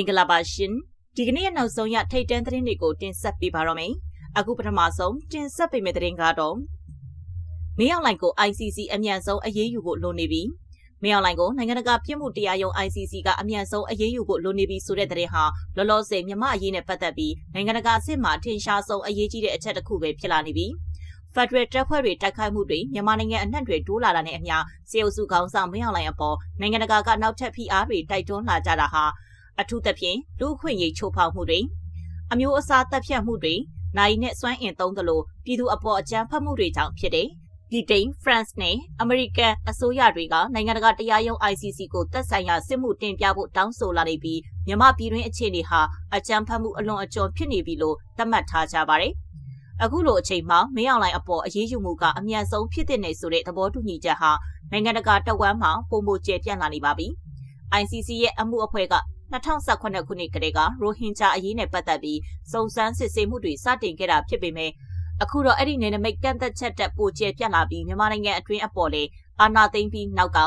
င်္ဂလာပါရှင်ဒီကနေ့ရဲ့နောက်ဆုံးရထိတ်တန်းသတင်းတွေကိုတင်ဆက်ပေးပါတော့မယ်အခုပထမဆုံးတင်ဆက်ပေးမယ့်သတင်းကတော့မင်းအောင်လှိုင်ကို ICC အမြန်ဆုံးအရေးယူဖို့လိုနေပြီမင်းအောင်လှိုင်ကိုနိုင်ငံတကာပြည်မှုတရားရုံး ICC ကအမြန်ဆုံးအရေးယူဖို့လိုနေပြီဆိုတဲ့သတင်းဟာလောလောဆယ်မြန်မာအရေးနဲ့ပတ်သက်ပြီးနိုင်ငံတကာအဆင့်မှာထင်ရှားဆုံးအရေးကြီးတဲ့အချက်တစ်ခုပဲဖြစ်လာနေပြီဖက်ဒရယ်တပ်ဖွဲ့တွေတိုက်ခိုက်မှုတွေမြန်မာနိုင်ငံအနှံ့တွေတိုးလာတာနဲ့အမျှစေအုပ်စုခေါင်းဆောင်မင်းအောင်လှိုင်အပေါ်နိုင်ငံတကာကနောက်ထပ်ဖိအားတွေတိုက်တွန်းလာကြတာဟာ အထူးသဖြင့်လူအခွင့်အရေးချိုးဖောက်မှုတွေအမျိုးအစားတပ်ဖြတ်မှုတွေနိုင်နဲ့စွမ်းအင်သုံးသလိုပြည်သူအပေါ်အကြမ်းဖက်မှုတွေကြောင့်ဖြစ်တယ်။ပြည်တိန်၊ဖရန့်နဲ့အမေရိကန်အစိုးရတွေကနိုင်ငံတကာတရားရုံး ICC ကိုသက်ဆိုင်ရာစစ်မှုတင်ပြဖို့တောင်းဆိုလာနေပြီးမြန်မာပြည်တွင်းအခြေအနေဟာအကြမ်းဖက်မှုအလွန်အကျွံဖြစ်နေပြီလို့သတ်မှတ်ထားကြပါတယ်။အခုလိုအချိန်မှာမင်းအောင်လှိုင်အပေါ်အရေးယူမှုကအမြန်ဆုံးဖြစ်တဲ့နေဆိုတဲ့သဘောတူညီချက်ဟာနိုင်ငံတကာတဝမ်းမှာပုံမကျပြန့်လာနေပါပြီ။ ICC ရဲ့အမှုအဖွဲ့က 2018ခုနှစ်ကတည်းကရိုဟင်ဂျာအရေးနဲ့ပတ်သက်ပြီးစုံစမ်းစစ်ဆေးမှုတွေစတင်ခဲ့တာဖြစ်ပေမဲ့အခုတော့အဲ့ဒီနယ်နိမိတ်ကန့်သက်ချက်တက်ပိုကျပြတ်လာပြီးမြန်မာနိုင်ငံအတွင်းအပေါ်လေအာဏာသိမ်းပြီးနောက်က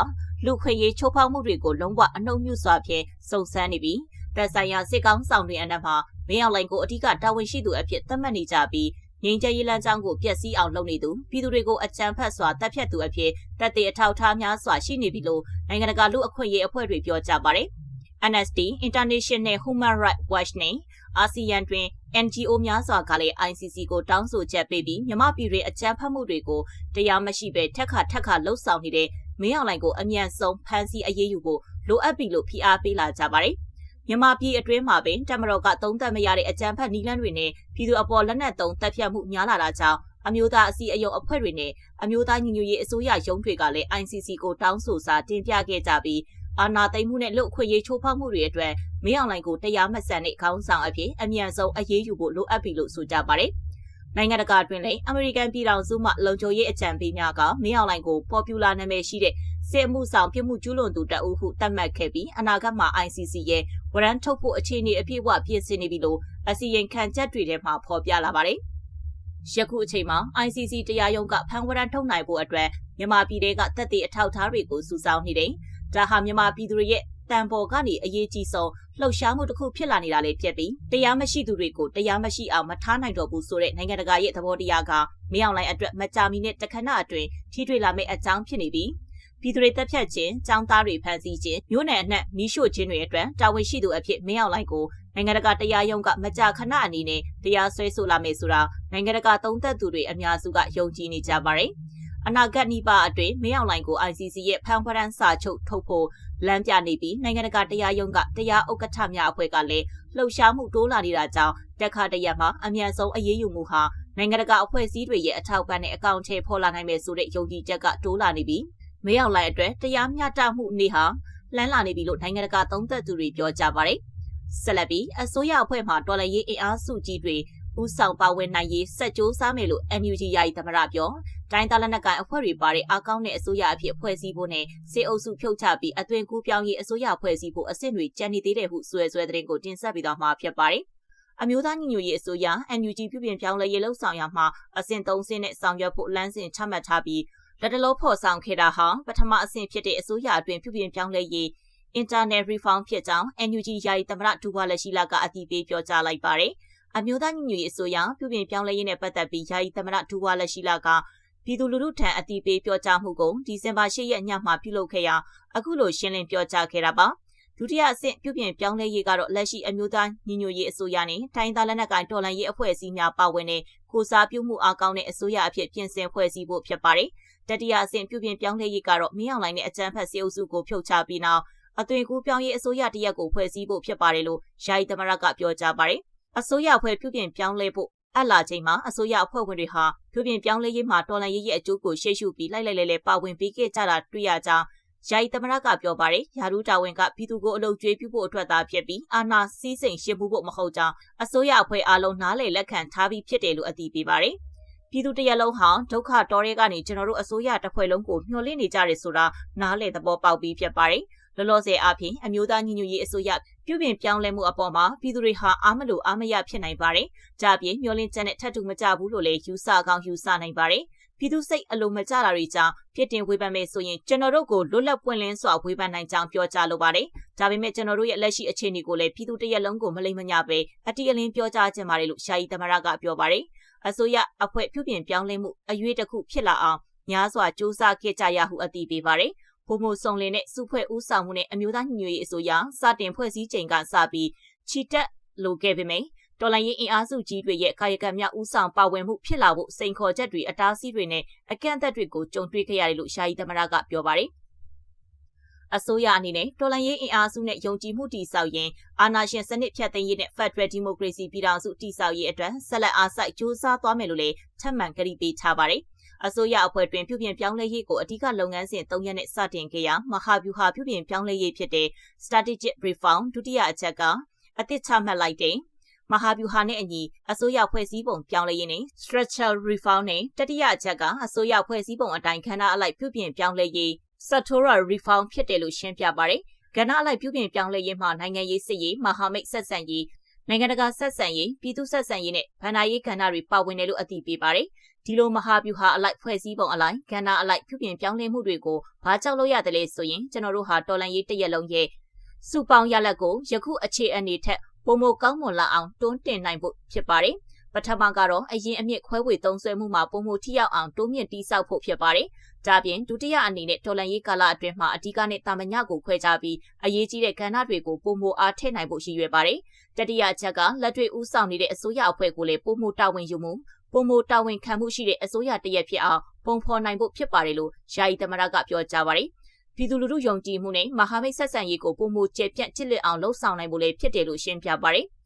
လူခွေရေးချိုးဖောက်မှုတွေကိုလုံးဝအနှုတ်မြုပ်စွာဖြင့်စုံစမ်းနေပြီးတပ်ဆိုင်ရာစစ်ကောင်းဆောင်တွေအနက်မှာမင်းအောင်လှိုင်ကိုအထူးတာဝန်ရှိသူအဖြစ်သတ်မှတ်နေကြပြီးငင်းကြရေးလမ်းကြောင်းကိုပျက်စီးအောင်လုပ်နေသူပြည်သူတွေကိုအကြမ်းဖက်စွာတပ်ဖြတ်သူအဖြစ်တပ်တွေအထောက်ထားများစွာရှိနေပြီလို့နိုင်ငံတကာလူအခွင့်အရေးအဖွဲ့တွေပြောကြပါတယ်။ NST International Human Rights Watch နဲ့အာဆီယံတွင် NGO များစွာကလည်း ICC ကိုတောင်းဆိုချက်ပေးပြီးမြမပြည်တွင်အကြမ်းဖက်မှုတွေကိုတရားမရှိဘဲထက်ခါထက်ခါလှုပ်ဆောင်နေတဲ့မင်းအောင်လှိုင်ကိုအမြန်ဆုံးဖမ်းဆီးအရေးယူဖို့လိုအပ်ပြီလို့ဖိအားပေးလာကြပါတယ်။မြန်မာပြည်အတွင်းမှာပင်တမတော်ကသုံးသပ်မရတဲ့အကြမ်းဖက်နီလန်းတွေနဲ့ပြည်သူအပေါ်လက်နက်သုံးတပ်ဖြတ်မှုများလာတာကြောင့်အမျိုးသားအစည်းအရုံးအဖွဲ့တွေနဲ့အမျိုးသားညီညွတ်ရေးအစိုးရရုံးတွေကလည်း ICC ကိုတောင်းဆိုစာတင်ပြခဲ့ကြပြီး အာဏာသိမ်းမှုနဲ့လူအခွင့်အရေးချိုးဖောက်မှုတွေအတွက်မင်းအောင်လှိုင်ကိုတရားမဆန်တဲ့ခေါင်းဆောင်အဖြစ်အမြန်ဆုံးအရေးယူဖို့လိုအပ်ပြီလို့ဆိုကြပါတယ်။နိုင်ငံတကာတွင်လည်းအမေရိကန်ပြည်ထောင်စုမှလုံခြုံရေးအကြံပေးများကမင်းအောင်လှိုင်ကို popular နာမည်ရှိတဲ့စစ်မှုဆောင်ပြမှုကျူးလွန်သူတအုပ်ဟုသတ်မှတ်ခဲ့ပြီးအနာဂတ်မှာ ICC ရဲ့ဝရမ်းထုတ်ဖို့အခြေအနေအပြည့်အဝပြင်ဆင်နေပြီလို့အစီရင်ခံချက်တွေထဲမှာဖော်ပြလာပါတယ်။ယခုအချိန်မှာ ICC တရားရုံးကဖမ်းဝရမ်းထုတ်နိုင်ဖို့အတွက်မြန်မာပြည်ထဲကတပ်တွေအထောက်အထားတွေကိုစုဆောင်းနေတယ်။ ဒါဟာမြန်မာပြည်သူတွေရဲ့တန်ပေါ်ကနေအရေးကြီးဆုံးလှုပ်ရှားမှုတစ်ခုဖြစ်လာနေတာလေးဖြစ်ပြီးတရားမရှိသူတွေကိုတရားမရှိအောင်မထားနိုင်တော့ဘူးဆိုတဲ့နိုင်ငံတကာရဲ့သဘောတရားကမင်းအောင်လှိုင်အတွက်မကြာမီနဲ့တခဏအတွင်းထိတွေ့လာမယ့်အကြောင်းဖြစ်နေပြီးပြည်သူတွေတက်ဖြတ်ခြင်း၊ចောင်းသားတွေဖမ်းဆီးခြင်းမြို့နယ်အနှံ့မီးရှို့ခြင်းတွေအတွက်တာဝန်ရှိသူအဖြစ်မင်းအောင်လှိုင်ကိုနိုင်ငံတကာတရားရုံးကမကြာခဏအနေနဲ့တရားစွဲဆိုလာမယ်ဆိုတာနိုင်ငံတကာသုံးသပ်သူတွေအများစုကယုံကြည်နေကြပါတယ်။ အနာဂတ်နိပါအတွင်းမင်းအောင်လှိုင်ကို ICC ရဲ့ဖမ်းဖရန်စာချုပ်ထုတ်ဖို့လမ်းပြနေပြီးနိုင်ငံတကာတရားရုံးကတရားဥက္ကဋ္ဌများအဖွဲ့ကလည်းလှုပ်ရှားမှုတိုးလာနေတာကြောင့်တက်ခါတရက်မှာအမြန်ဆုံးအရေးယူမှုဟာနိုင်ငံတကာအဖွဲ့အစည်းတွေရဲ့အထောက်ပံ့နဲ့အကောင့်ထဲပေါ်လာနိုင်မယ်ဆိုတဲ့ယုံကြည်ချက်ကတိုးလာနေပြီးမင်းအောင်လှိုင်အတွက်တရားမျှတမှုနေဟာလှမ်းလာနေပြီလို့နိုင်ငံတကာသုံးသပ်သူတွေပြောကြပါတယ်ဆက်လက်ပြီးအစိုးရအဖွဲ့မှတော်လှန်ရေးအင်အားစုကြီးတွေဦးဆောင်ပါဝင်နိုင်ရေးစက်ကြိုးစားမယ်လို့ NUG ယာယီသမရပြော တိုင်းသားလက်နက်ကိုင်အဖွဲ့တွေပါတဲ့အကောင့်နဲ့အစိုးရအဖြစ်ဖွဲ့စည်းဖို့နဲ့စေအုပ်စုဖြုတ်ချပြီးအသွင်ကူးပြောင်းရေးအစိုးရဖွဲ့စည်းဖို့အဆင့်တွေကြံနေသေးတယ်ဟုဆွဲဆွဲတဲ့ကိုတင်ဆက်ပြီးတော့မှာဖြစ်ပါတယ်အမျိုးသားညီညွတ်ရေးအစိုးရ NUG ပြုပြင်ပြောင်းလဲရေးလှုပ်ဆောင်ရမှာအဆင့်၃ဆင့်နဲ့ဆောင်ရွက်ဖို့လမ်းစဉ်ချမှတ်ထားပြီးလက်တလုံးဖော်ဆောင်ခဲ့တာဟာပထမအဆင့်ဖြစ်တဲ့အစိုးရအတွင်းပြုပြင်ပြောင်းလဲရေး Internet Reform ဖြစ်ကြောင်း NUG ယာယီသမရဒူဝါလက်ရှိလာကအတည်ပြုပြောကြားလိုက်ပါတယ်။အမျိုးသားညီညွတ်ရေးအစိုးရပြုပြင်ပြောင်းလဲရေးနဲ့ပတ်သက်ပြီးယာယီသမရဒူဝါလက်ရှိလာက ပြည်သူလူထုထံအတိပေးပြောကြားမှုကိုဒီဇင်ဘာ၈ရက်ညမှာပြုလုပ်ခဲ့ရာအခုလိုရှင်းလင်းပြောကြားခဲ့တာပါဒုတိယအဆင့်ပြုပြင်ပြောင်းလဲရေးကတော့လက်ရှိအမျိုးသားညီညွတ်ရေးအစိုးရနဲ့ထိုင်းသားလက်နက်ကိုင်တော်လှန်ရေးအဖွဲ့အစည်းများပါဝင်တဲ့ကိုစားပြုမှုအကောင့်နဲ့အစိုးရအဖြစ်ပြင်ဆင်ဖွဲ့စည်းဖို့ဖြစ်ပါတယ်တတိယအဆင့်ပြုပြင်ပြောင်းလဲရေးကတော့မင်းအောင်လှိုင်နဲ့အကြမ်းဖက်စေအုပ်စုကိုဖြုတ်ချပြီးနောက်အသွင်ကူးပြောင်းရေးအစိုးရတရက်ကိုဖွဲ့စည်းဖို့ဖြစ်ပါတယ်လို့ယာယီသမရကပြောကြားပါတယ်အစိုးရအဖွဲ့ပြုပြင်ပြောင်းလဲဖို့ အလာချိန်မှာအစိုးရအဖွဲ့ဝင်တွေဟာပြုပြင်ပြောင်းလဲရေးမှာတော်လှန်ရေးရဲ့အကျိုးကိုရှေ့ရှုပြီးလိုက်လိုက်လဲလဲပါဝင်ပေးခဲ့ကြတာတွေ့ရကြောင်းယာယီသမရကပြောပါတယ်ယာရုတာဝန်ကပြည်သူကိုအလုပ်ကျွေးပြုဖို့အတွက်သာဖြစ်ပြီးအာဏာစည်းစိမ်ရှင်းမှုဖို့မဟုတ်ကြောင်းအစိုးရအဖွဲ့အားလုံးနားလည်လက်ခံထားပြီးဖြစ်တယ်လို့အတည်ပြုပါတယ်ပြည်သူတရလုံးဟာဒုက္ခတော်ရဲကနေကျွန်တော်တို့အစိုးရတစ်ဖွဲ့လုံးကိုမျှော်လင့်နေကြတယ်ဆိုတာနားလည်သဘောပေါက်ပြီးဖြစ်ပါတယ် လောလောဆယ်အပြင်အမျိုးသားညီညွတ်ရေးအစိုးရပြုပြင်ပြောင်းလဲမှုအပေါ်မှာပြည်သူတွေဟာအားမလို့အားမရဖြစ်နိုင်ပါတယ်။ကြပြင်မျောလင့်ချက်နဲ့ထပ်တူမကြဘူးလို့လည်းယူဆကောင်းယူဆနိုင်ပါတယ်။ပြည်သူစိတ်အလိုမကျတာတွေကြောင့်ပြစ်တင်ဝေဖန်မယ်ဆိုရင်ကျွန်တော်တို့ကိုလွတ်လပ်ပွင့်လင်းစွာဝေဖန်နိုင်ကြောင်းပြောကြားလိုပါတယ်။ဒါပေမဲ့ကျွန်တော်တို့ရဲ့လက်ရှိအခြေအနေကိုလည်းပြည်သူတရက်လုံးကိုမလိမ္မညာပဲအတိအလင်းပြောကြားခြင်းပါတယ်လို့ရှာယီသမရကပြောပါတယ်။အစိုးရအဖွဲ့ပြုပြင်ပြောင်းလဲမှုအရွေးတစ်ခုဖြစ်လာအောင်များစွာစ조사ခဲ့ကြရဟုအသိပေးပါတယ်။ ဘုံမိုစုံလင်နဲ့စုဖွဲ့ဦးဆောင်မှုနဲ့အမျိုးသားညီညွတ်ရေးအစိုးရစတင်ဖွဲ့စည်းချိန်ကစပြီးချီတက်လိုခဲ့ပေမယ့်တော်လိုင်းရေးအင်အားစုကြီးတွေရဲ့ကာယကံများဥဆောင်ပါဝင်မှုဖြစ်လာဖို့စိန်ခေါ်ချက်တွေအတားအဆီးတွေနဲ့အကန့်အသတ်တွေကိုကြုံတွေ့ခဲ့ရတယ်လို့ရှာယီသမရကပြောပါတယ်အစိုးရအနေနဲ့တော်လှန်ရေးအင်အားစုနဲ့ယုံကြည်မှုတည်ဆောက်ရင်အာဏာရှင်စနစ်ဖြတ်သိမ်းရေးနဲ့ Federal Democracy ပြည်ထောင်စုတည်ဆောက်ရေးအတွက်ဆက်လက်အားစိုက်ကြိုးစားသွားမယ်လို့လည်းထပ်မံကတိပေးထားပါတယ်။ အစိုးရအဖွဲ့တွင်ပြုပြင်ပြောင်းလဲရေးကိုအဓိကလုပ်ငန်းစဉ်၃ရက်နဲ့စတင်ခဲ့ရာမဟာဗျူဟာပြုပြင်ပြောင်းလဲရေးဖြစ်တဲ့ Strategic Reform ဒုတိယအချက်ကအသစ်ချမှတ်လိုက်တဲ့မဟာဗျူဟာနဲ့အညီအစိုးရဖွဲ့စည်းပုံပြောင်းလဲရေးနဲ့ structural reform နဲ့တတိယအချက်ကအစိုးရဖွဲ့စည်းပုံအတိုင်းခန္ဓာအလိုက်ပြုပြင်ပြောင်းလဲရေး sectoral reform ဖြစ်တယ်လို့ရှင်းပြပါတယ်။ကဏ္ဍအလိုက်ပြုပြင်ပြောင်းလဲရေးမှာနိုင်ငံရေးစစ်ရေးမဟာမိတ်ဆက်ဆံရေး နိုင်ငံတကာဆက်ဆံရေးပြည်သူဆက်ဆံရေးနဲ့ဗန္ဒာရေးကဏ္ဍတွေပါဝင်တယ်လို့အသိပေးပါတယ်။ဒီလိုမဟာဗျူဟာအလိုက်ဖွဲ့စည်းပုံအလိုက်ကဏ္ဍအလိုက်ပြုပြင်ပြောင်းလဲမှုတွေကိုဘာကြောက်လို့ရတယ်လဲဆိုရင်ကျွန်တော်တို့ဟာတော်လန်ရေးတရက်လုံးရဲ့စုပေါင်းရလက်ကိုယခုအခြေအနေထက်ပုံမကောင်းမွန်လာအောင်တွန်းတင်နိုင်ဖို့ဖြစ်ပါတယ်။ ပထမကတော့အရင်အမြင့်ခွဲဝေသုံးစွဲမှုမှာပုံမထိရောက်အောင်တိုးမြင့်တိစောက်ဖို့ဖြစ်ပါတယ်။ဒါပြင်ဒုတိယအနေနဲ့တော်လန်ရေးကာလအတွင်းမှာအဓိကနဲ့တာမညကိုခွဲခြားပြီးအရေးကြီးတဲ့ကဏ္ဍတွေကိုပုံမအားထည့်နိုင်ဖို့ရည်ရွယ်ပါတယ်။တတိယချက်ကလက်တွေ့ဦးဆောင်နေတဲ့အစိုးရအဖွဲ့ကိုလည်းပုံမတာဝန်ယူမှုပုံမတာဝန်ခံမှုရှိတဲ့အစိုးရတရက်ဖြစ်အောင်ပုံဖော်နိုင်ဖို့ဖြစ်ပါတယ်လို့ယာယီသမရကပြောကြားပါတယ်။ပြည်သူလူထုယုံကြည်မှုနဲ့မဟာမိတ်ဆက်ဆံရေးကိုပုံမှုကျပြန့်ချစ်လက်အောင်လှုံ့ဆော်နိုင်ဖို့လည်းဖြစ်တယ်လို့ရှင်းပြပါတယ်။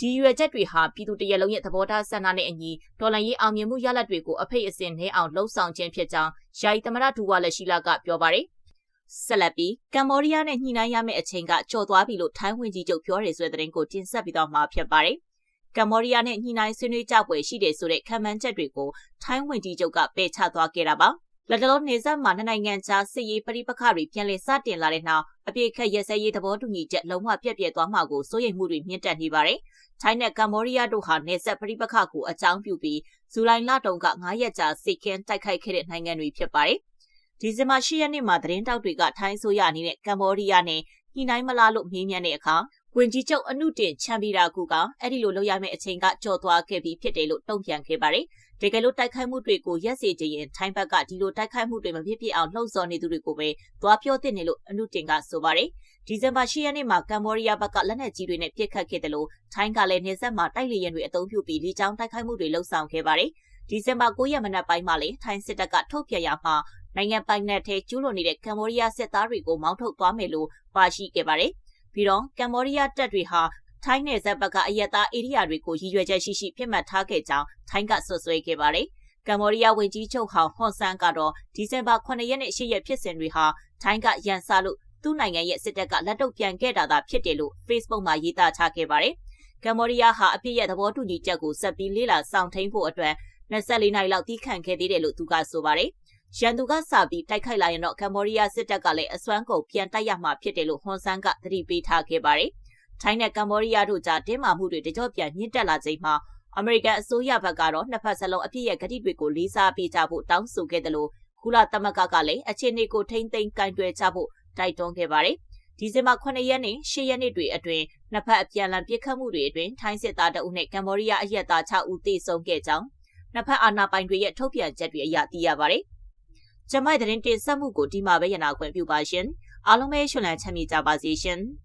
ဒီရွယ်ချက်တွေဟာပြည်သူတရလုံးရဲ့သဘောထားဆန္ဒနဲ့အညီဒေါ်လာရေးအောင်မြင်မှုရလဒ်တွေကိုအဖိတ်အစင်နှဲအောင်လှုံ့ဆော်ခြင်းဖြစ်ကြောင်းယာယီသမရဒူဝါလက်ရှိလာကပြောပါတယ်။ဆက်လက်ပြီးကမ္ဘောဒီးယားနဲ့ညှိနှိုင်းရမယ့်အချိန်ကကြော်သွားပြီလို့ထိုင်းဝန်ကြီးချုပ်ပြောတယ်ဆိုတဲ့သတင်းကိုတင်ဆက်ပြီးတော့မှာဖြစ်ပါတယ်။ကမ္ဘောဒီးယားနဲ့ညှိနှိုင်းဆွေးနွေးကြပွဲရှိတယ်ဆိုတဲ့ခံမှန်းချက်တွေကိုထိုင်းဝန်ကြီးချုပ်ကပယ်ချသွားခဲ့တာပါ။ လက်တလုံးနေဆက်မှာနှစ်နိုင်ငံကြားစစ်ရေးပဋိပက္ခတွေပြန်လည်စတင်လာတဲ့နောက်အပြည့်ခက်ရစဲရေးသဘောတူညီချက်လုံးဝပြည့်ပြည့်သွားမှာကိုစိုးရိမ်မှုတွေမြင့်တက်နေပါတယ်။ထိုင်းနဲ့ကမ္ဘောဒီးယားတို့ဟာနေဆက်ပဋိပက္ခကိုအကြောင်းပြုပြီးဇူလိုင်လတုန်းက9ရက်ကြာစစ်ကင်းတိုက်ခိုက်ခဲ့တဲ့နိုင်ငံတွေဖြစ်ပါတယ်။ဒီဇင်ဘာ10ရက်နေ့မှာသတင်းတောက်တွေကထိုင်းဆိုရအနေနဲ့ကမ္ဘောဒီးယားနဲ့ညှိနှိုင်းမလားလို့မေးမြန်းတဲ့အခါဝင်ကြီးချုပ်အနုတင်ချန်ပီရာကူကအဲ့ဒီလိုလုပ်ရမယ့်အချိန်ကကြော်သွားခဲ့ပြီးဖြစ်တယ်လို့တုံ့ပြန်ခဲ့ပါတယ်။ တကယ်လို့တိုက်ခိုက်မှုတွေကိုရက်စေချင်ရင်ထိုင်းဘက်ကဒီလိုတိုက်ခိုက်မှုတွေမဖြစ်ဖြစ်အောင်လှုံ့ဆော်နေသူတွေကိုပဲသွားပြောတင်နေလို့အနုတင်ကဆိုပါတယ်။ဒီဇင်ဘာ10ရက်နေ့မှာကမ္ဘောဒီးယားဘက်ကလက်နက်ကြီးတွေနဲ့ပစ်ခတ်ခဲ့တယ်လို့ထိုင်းကလည်းနေဆက်မှာတိုက်လေယာဉ်တွေအုံပြုပြီးလေကြောင်းတိုက်ခိုက်မှုတွေလှုံ့ဆော်ခဲ့ပါတယ်။ဒီဇင်ဘာ9ရက်မနက်ပိုင်းမှာလေထိုင်းစစ်တပ်ကထုတ်ပြန်ရမှာနိုင်ငံပိုင်နယ်ထဲကျူးလွန်နေတဲ့ကမ္ဘောဒီးယားစစ်သားတွေကိုမောင်းထုတ်သွားမယ်လို့ပါရှိခဲ့ပါတယ်။ပြီးတော့ကမ္ဘောဒီးယားတပ်တွေဟာ ထိုင်းနယ်စပ်ဘက်ကအရက်သားဧရိယာတွေကိုရည်ရွယ်ချက်ရှိရှိပြစ်မှတ်ထားခဲ့ကြောင်းထိုင်းကဆွဆွဲခဲ့ပါတယ်။ကမ္ဘောဒီးယားဝန်ကြီးချုပ်ဟောင်ဟွန်ဆန်ကတော့ဒီဇင်ဘာ9ရက်နဲ့10ရက်ဖြစ်စဉ်တွေဟာထိုင်းကရန်စလို့သူ့နိုင်ငံရဲ့စစ်တပ်ကလက်တုပ်ပြန်ခဲ့တာသာဖြစ်တယ်လို့ Facebook မှာရေးသားထားခဲ့ပါတယ်။ကမ္ဘောဒီးယားဟာအပြစ်ရဲ့သဘောတူညီချက်ကိုဆက်ပြီးလေးလာဆောင်ထိန်ဖို့အတွက်24နိုင်လောက်တီးခန့်ခဲ့သေးတယ်လို့သူကဆိုပါတယ်။ရန်သူကစပြီးတိုက်ခိုက်လာရင်တော့ကမ္ဘောဒီးယားစစ်တပ်ကလည်းအစွမ်းကုန်ပြန်တိုက်ရမှာဖြစ်တယ်လို့ဟွန်ဆန်ကသတိပေးထားခဲ့ပါတယ်။ ထိုင်းနဲ့ကမ္ဘောဒီးယားတို့ကြားတင်းမာမှုတွေတကြော့ပြန်မြင့်တက်လာချိန်မှာအမေရိကန်အစိုးရဘက်ကတော့နှစ်ဖက်စလုံးအပြစ်ရဲ့ဂတိတွေကိုလေးစားပေးကြဖို့တောင်းဆိုခဲ့တယ်လို့ကုလသမဂ္ဂကလည်းအခြေအနေကိုထိမ့်သိမ်းကင်တွယ်ကြဖို့တိုက်တွန်းခဲ့ပါတယ်။ဒီဇင်ဘာ9ရက်နေ့10ရက်နေ့တွေအတွင်းနှစ်ဖက်အပြန်အလှန်ပစ်ခတ်မှုတွေအတွင်းထိုင်းစစ်သားတအုပ်နဲ့ကမ္ဘောဒီးယားအရက်သား6ဦးသေဆုံးခဲ့ကြောင်းနှစ်ဖက်အာဏာပိုင်တွေရဲ့ထုတ်ပြန်ချက်တွေအရသိရပါတယ်။ကျမိုက်သတင်းတင်ဆက်မှုကိုဒီမှာပဲရနာခွင့်ပြုပါရှင်။အားလုံးပဲရှင်လန်းချမ်းမြေ့ကြပါစေရှင်။